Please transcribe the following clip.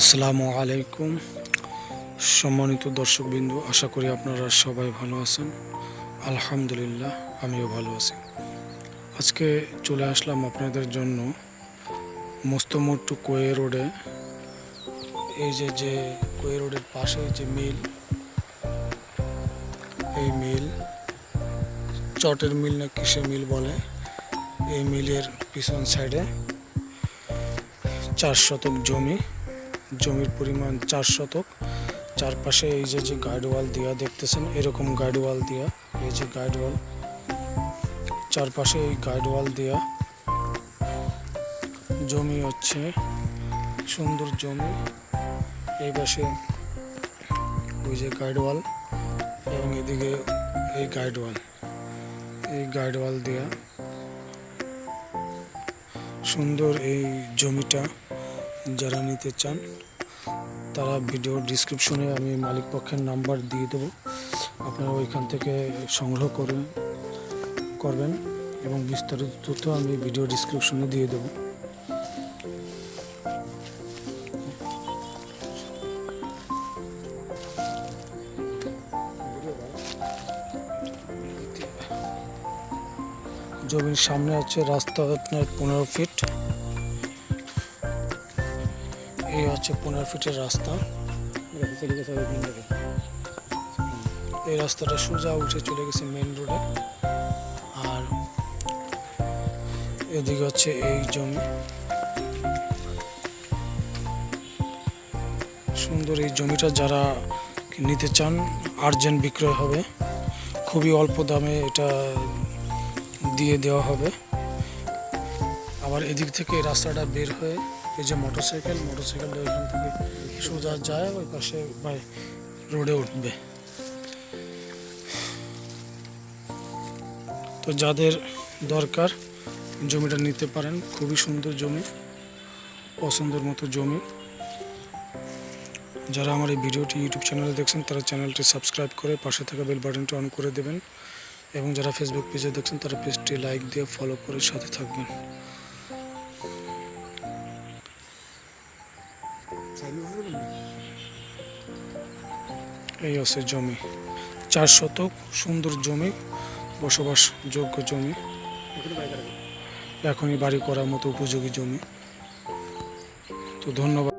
আসসালামু আলাইকুম। সম্মানিত দর্শকবিন্দু, আশা করি আপনারা সবাই ভালো আছেন। আলহামদুলিল্লাহ, আমিও ভালো আছি। আজকে চলে আসলাম আপনাদের জন্য মস্তমোট্টু কোয়ে রোডে। এই যে যে কোয়ে রোডের পাশে যে মিল, এই মিল, চটের মিল না কিসে মিল বলে, এই মিলের পিছন সাইডে চার শতক জমি। জমির পরিমাণ চার শতক। চারপাশে এই যে যে গাইড ওয়াল দেওয়া দেখতেছেন, এরকম গাইড ওয়াল দেওয়া এই যে গাইড ওয়াল চারপাশে এই গাইড ওয়াল দেওয়া জমি হচ্ছে, সুন্দর জমি। এই পাশে ওই যে গাইড ওয়াল এবং এদিকে এই গাইড ওয়াল এই গাইড ওয়াল দেওয়া সুন্দর এই জমিটা। যারা নিতে চান, তারা ভিডিও ডিসক্রিপশনে আমি মালিক পক্ষের নাম্বার দিয়ে দেবো। আপনারা ওইখান থেকে সংগ্রহ করে, করবেন এবং বিস্তারিত তথ্য আমি ভিডিও ডিসক্রিপশনে দিয়ে দেবো। জমির সামনে আছে রাস্তা আপনার পনেরো ফিট এই হচ্ছে পনেরো ফিটের রাস্তা। এই রাস্তাটা সোজা উঠে চলে গেছে মেন রোডে আর এদিকে হচ্ছে এই জমি। সুন্দর এই জমিটা যারা নিতে চান, আর্জেন্ট বিক্রয় হবে। খুবই অল্প দামে এটা দিয়ে দেওয়া হবে। আবার এদিক থেকে রাস্তাটা বের হয়ে এই যে মোটরসাইকেল, মোটরসাইকেলটা ওইখান থেকে সোজা যায়, ওই পাশে বাই রোডে উঠবে। তো যাদের দরকার, জমিটা নিতে পারেন। খুবই সুন্দর জমি, পছন্দের মতো জমি। যারা আমার এই ভিডিওটি ইউটিউব চ্যানেলে দেখছেন, তারা চ্যানেলটি সাবস্ক্রাইব করে পাশে থাকা বেল বাটনটি অন করে দেবেন। এবং যারা ফেসবুক পেজে দেখছেন, তারা পেজটি লাইক দিয়ে ফলো করে সাথে থাকবেন। এই আছে জমি। চার শতক সুন্দর জমি বসবাস যোগ্য জমি। এখনই বাড়ি করার মতো উপযোগী জমি। তো ধন্যবাদ।